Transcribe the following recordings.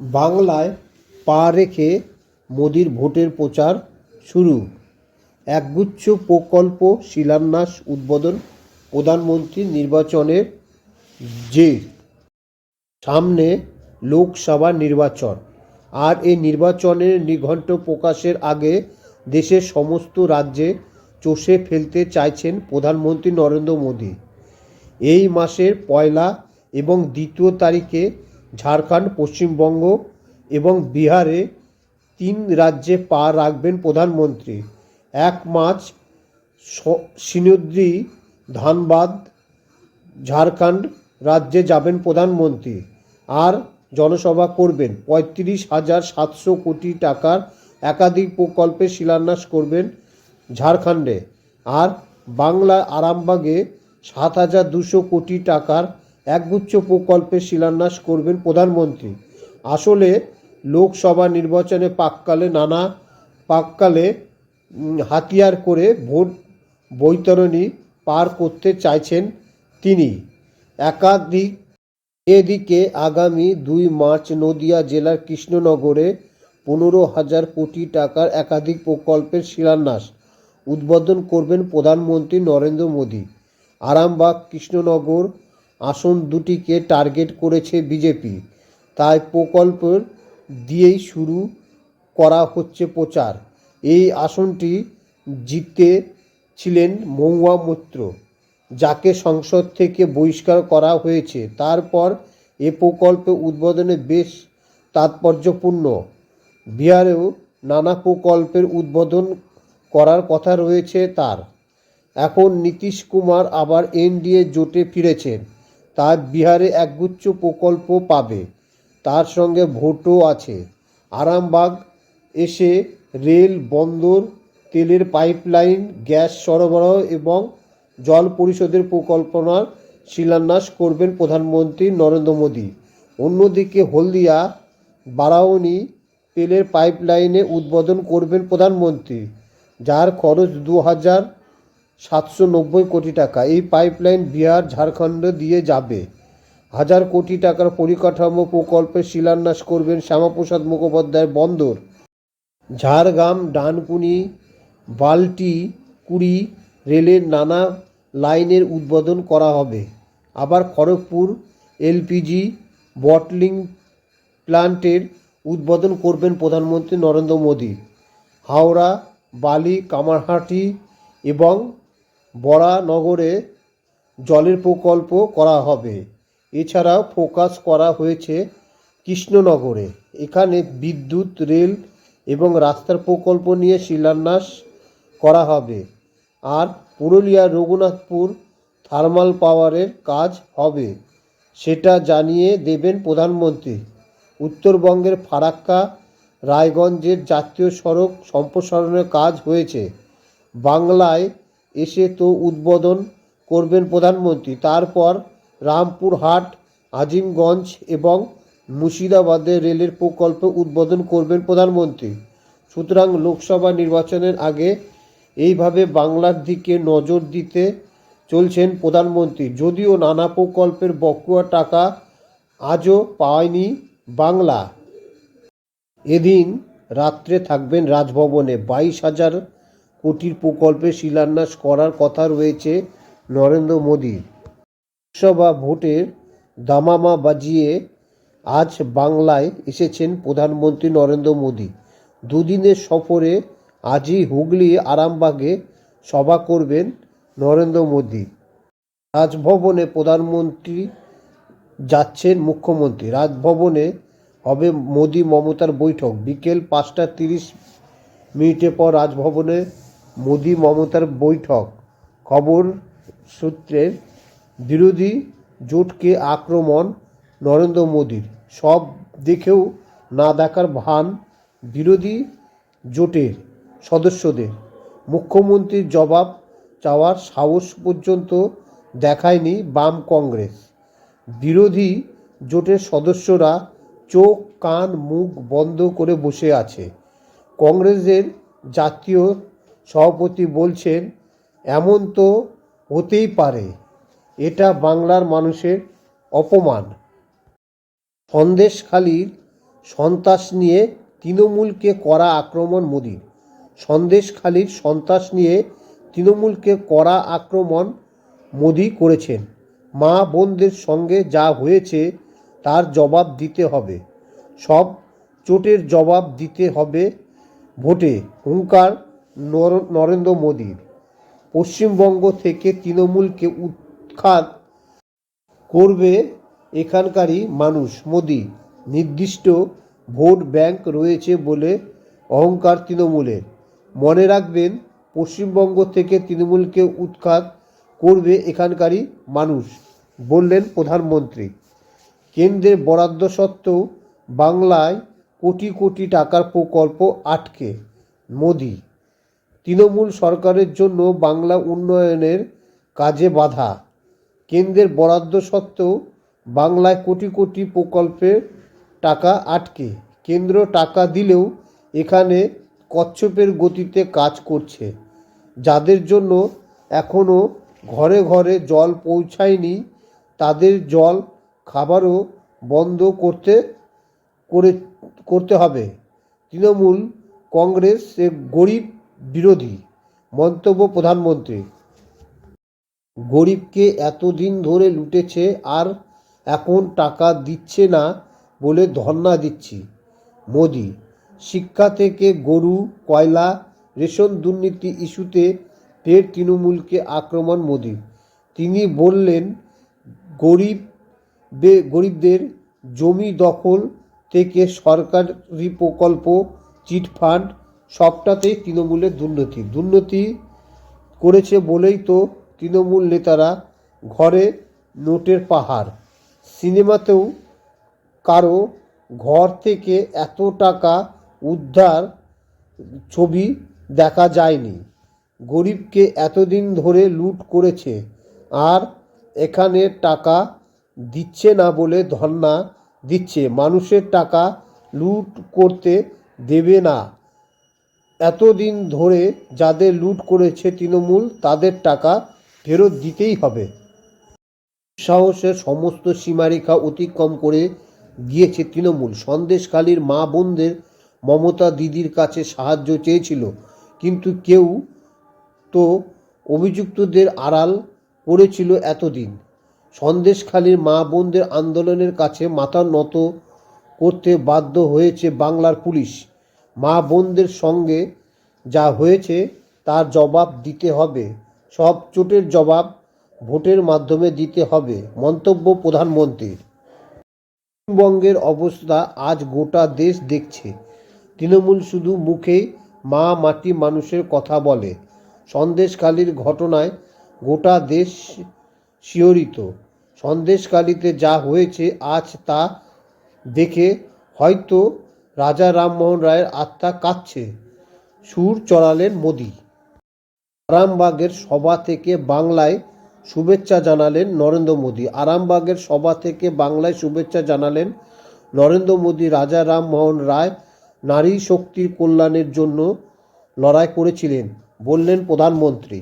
বাংলায় পা রেখে মোদির ভোটের প্রচার শুরু। একগুচ্ছ প্রকল্প শিলান্যাস উদ্বোধন প্রধানমন্ত্রীর নির্বাচনের জের সামনে লোকসভা নির্বাচন। আর এই নির্বাচনের নিঘণ্ট প্রকাশের আগে দেশের সমস্ত রাজ্যে চষে ফেলতে চাইছেন প্রধানমন্ত্রী নরেন্দ্র মোদী। এই মাসের পয়লা এবং দ্বিতীয় তারিখে ঝাড়খণ্ড, পশ্চিমবঙ্গ এবং বিহারে তিন রাজ্যে পা রাখবেন প্রধানমন্ত্রী। এক স- সিনদ্রি, ধানবাদ, ঝাড়খণ্ড রাজ্যে যাবেন প্রধানমন্ত্রী। আর জনসভা করবেন, পঁয়ত্রিশ হাজার সাতশো কোটি টাকার একাধিক প্রকল্পে শিলান্যাস করবেন ঝাড়খণ্ডে। আর বাংলা আরামবাগে সাত হাজার দুশো কোটি টাকার একগুচ্ছ প্রকল্পের শিলান্যাস করবেন প্রধানমন্ত্রী। আসলে লোকসভা নির্বাচনে পাককালে নানা পাককালে হাতিয়ার করে ভোট বৈতরণী পার করতে চাইছেন তিনি। একাধিক, এদিকে আগামী দুই মার্চ নদিয়া জেলার কৃষ্ণনগরে পনেরো হাজার কোটি টাকার একাধিক প্রকল্পের শিলান্যাস উদ্বোধন করবেন প্রধানমন্ত্রী নরেন্দ্র মোদী। আরামবাগ কৃষ্ণনগর আসন দুটিকে টার্গেট করেছে বিজেপি। তাই প্রকল্প দিয়েই শুরু করা হচ্ছে প্রচার। এই আসনটি জিতে ছিলেন মহুয়া মৈত্র, যাকে সংসদ থেকে বহিষ্কার করা হয়েছে। তারপর এ প্রকল্প উদ্বোধনে বেশ তাৎপর্যপূর্ণ। বিহারেও নানা প্রকল্পের উদ্বোধন করার কথা রয়েছে তার। এখন নীতিশ কুমার আবার এনডিএ জোটে ফিরেছেন। তার বিহারে একগুচ্ছ প্রকল্প পাবে। তার সঙ্গে ভোটও আছে। আরামবাগ এসে রেল, বন্দর, তেলের পাইপলাইন, গ্যাস সরবরাহ এবং জল পরিশোধের পরিকল্পনার শিলান্যাস করবেন প্রধানমন্ত্রী নরেন্দ্র মোদী। অন্যদিকে হলদিয়া বারাউনি তেলের পাইপলাইনে উদ্বোধন করবেন প্রধানমন্ত্রী, যার খরচ দু হাজার সাতশো নব্বই কোটি টাকা। এই পাইপলাইন বিহার, ঝাড়খণ্ড দিয়ে যাবে। হাজার কোটি টাকার পরিকাঠামো প্রকল্পের শিলান্যাস করবেন শ্যামাপ্রসাদ মুখোপাধ্যায় বন্দর। ঝাড়গ্রাম, ডানকুনি, বাল্টি, কুড়ি রেলের নানা লাইনের উদ্বোধন করা হবে। আবার খড়গপুর এলপিজি বটলিং প্ল্যান্টের উদ্বোধন করবেন প্রধানমন্ত্রী নরেন্দ্র মোদী। হাওড়া, বালি, কামারহাটি এবং বরানগরে জলের প্রকল্প করা হবে। এছাড়াও ফোকাস করা হয়েছে কৃষ্ণনগরে। এখানে বিদ্যুৎ, রেল এবং রাস্তার প্রকল্প নিয়ে শিলান্যাস করা হবে। আর পুরুলিয়া রঘুনাথপুর থার্মাল পাওয়ারের কাজ হবে, সেটা জানিয়ে দেবেন প্রধানমন্ত্রী। উত্তরবঙ্গের ফারাক্কা, রায়গঞ্জের জাতীয় সড়ক সম্প্রসারণের কাজ হয়েছে। বাংলায় এসে তো উদ্বোধন করবেন প্রধানমন্ত্রী। তারপর রামপুরহাট আজিমগঞ্জ এবং মুর্শিদাবাদে রেলের প্রকল্প উদ্বোধন করবেন প্রধানমন্ত্রী। সুতরাং লোকসভা নির্বাচনের আগে এইভাবে বাংলার দিকে নজর দিতে চলছেন প্রধানমন্ত্রী। যদিও নানা প্রকল্পের বকুয়া টাকা আজও পায়নি বাংলা। এদিন রাত্রে থাকবেন রাজভবনে। বাইশ হাজার কোটির প্রকল্পে শিলান্যাস করার কথা রয়েছে নরেন্দ্র মোদীর লোকসভা ভোটের দামামা বাজিয়ে আজ বাংলায় এসেছেন প্রধানমন্ত্রী নরেন্দ্র মোদী। দুদিনের সফরে আজই হুগলি, আরামবাগে সভা করবেন নরেন্দ্র মোদী। রাজভবনে প্রধানমন্ত্রী যাচ্ছেন মুখ্যমন্ত্রী। রাজভবনে হবে মোদী মমতার বৈঠক। বিকেল পাঁচটা তিরিশ মিনিটের পর রাজভবনে মোদি মমতার বৈঠক। খবর সূত্রের বিরোধী জোটকে আক্রমণ নরেন্দ্র মোদীর। সব দেখেও না দেখার ভান বিরোধী জোটের সদস্যদের। মুখ্যমন্ত্রীর জবাব চাওয়ার সাহস পর্যন্ত দেখায়নি বাম কংগ্রেস। বিরোধী জোটের সদস্যরা চোখ, কান, মুখ বন্ধ করে বসে আছে। কংগ্রেসের জাতীয় সভাপতি বলছেন, এমন তো হতেই পারে। এটা বাংলার মানুষের অপমান। সন্দেশখালির সন্ত্রাস নিয়ে তৃণমূলকে করা আক্রমণ মোদীর। সন্দেশখালির সন্ত্রাস নিয়ে তৃণমূলকে করা আক্রমণ মোদি করেছেন। মা বোনদের সঙ্গে যা হয়েছে তার জবাব দিতে হবে। সব চোটের জবাব দিতে হবে ভোটে। হুঙ্কার নরেন্দ্র মোদীর। পশ্চিমবঙ্গ থেকে তৃণমূলকে উৎখাত করবে এখানকারই মানুষ, মোদি। নির্দিষ্ট ভোট ব্যাংক রয়েছে বলে অহংকার তৃণমূলের। মনে রাখবেন, পশ্চিমবঙ্গ থেকে তৃণমূলকে উৎখাত করবে এখানকারই মানুষ, বললেন প্রধানমন্ত্রী। কেন্দ্রের বরাদ্দ সত্ত্বেও বাংলায় কোটি কোটি টাকার প্রকল্প আটকে, মোদি। তৃণমূল সরকারের জন্য বাংলা উন্নয়নের কাজে বাধা। কেন্দ্রের বরাদ্দ সত্ত্বেও বাংলায় কোটি কোটি প্রকল্পের টাকা আটকে। কেন্দ্র টাকা দিলেও এখানে কচ্ছপের গতিতে কাজ করছে। যাদের জন্য এখনও ঘরে ঘরে জল পৌঁছায়নি, তাদের জল খাবারও বন্ধ করতে, করে, করতে হবে। তৃণমূল কংগ্রেস গরিব বিরোধী মন্তব্য প্রধানমন্ত্রী গরিবকে এতদিন ধরে লুটেছে আর এখন টাকা দিচ্ছে না বলে ধর্ণা দিচ্ছি। মোদি, শিক্ষা থেকে গরু, কয়লা, রেশন দুর্নীতি ইস্যুতে ফের তৃণমূলকে আক্রমণ মোদি। তিনি বললেন, গরিব গরিবদের জমি দখল থেকে সরকারি প্রকল্প, চিটফান্ড সবটাতেই তৃণমূলের দুর্নীতি। দুর্নীতি করেছে বলেই তো তৃণমূল নেতারা ঘরে নোটের পাহাড়। সিনেমাতেও কারও ঘর থেকে এত টাকা উদ্ধার ছবি দেখা যায়নি। গরিবকে এতদিন ধরে লুট করেছে, আর এখানে টাকা দিচ্ছে না বলে ধর্ণা দিচ্ছে। মানুষের টাকা লুট করতে দেবে না। এতদিন ধরে যাদের লুট করেছে তৃণমূল, তাদের টাকা ফেরত দিতেই হবে। সাহসের সমস্ত সীমারেখা অতিক্রম করে গিয়েছে তৃণমূল। সন্দেশখালীর মা বোনদের মমতা দিদির কাছে সাহায্য চেয়েছিল, কিন্তু কেউ তো অভিযুক্তদের আড়াল করেছিল এতদিন। সন্দেশখালীর মা বোনদের আন্দোলনের কাছে মাথা নত করতে বাধ্য হয়েছে বাংলার পুলিশ। মা বোনদের সঙ্গে যা হয়েছে তার জবাব দিতে হবে। সব চোটের জবাব ভোটের মাধ্যমে দিতে হবে, মন্তব্য প্রধানমন্ত্রীর। পশ্চিমবঙ্গের অবস্থা আজ গোটা দেশ দেখছে। তৃণমূল শুধু মুখে মা মাটি মানুষের কথা বলে। সন্দেশখালির ঘটনায় গোটা দেশ শিহরিত। সন্দেশকালীতে যা হয়েছে আজ তা দেখে হয়তো রাজা রামমোহন রায়ের আত্মা কাঁদছে। সুর চড়ালেন মোদি। আরামবাগের সভা থেকে বাংলায় শুভেচ্ছা জানালেন নরেন্দ্র মোদী। আরামবাগের সভা থেকে বাংলায় শুভেচ্ছা জানালেন নরেন্দ্র মোদী। রাজা রামমোহন রায় নারী শক্তির কল্যাণের জন্য লড়াই করেছিলেন বললেন প্রধানমন্ত্রী।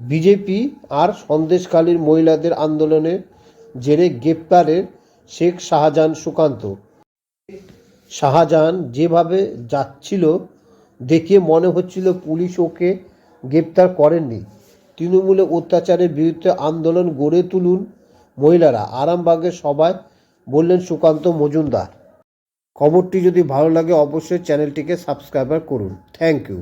বিজেপি আর সন্দেশখালীর মহিলাদের আন্দোলনের জেরে গ্রেপ্তারের শেখ শাহজাহান সুকান্ত। শাহজাহান যেভাবে যাচ্ছিল দেখে মনে হচ্ছিল পুলিশ ওকে গ্রেপ্তার করেননি। তৃণমূলে অত্যাচারের বিরুদ্ধে আন্দোলন গড়ে তুলুন মহিলারা আরামবাগের সবাই বললেন সুকান্ত মজুমদার। খবরটি যদি ভালো লাগে অবশ্যই চ্যানেলটিকে সাবস্ক্রাইবার করুন। Thank you.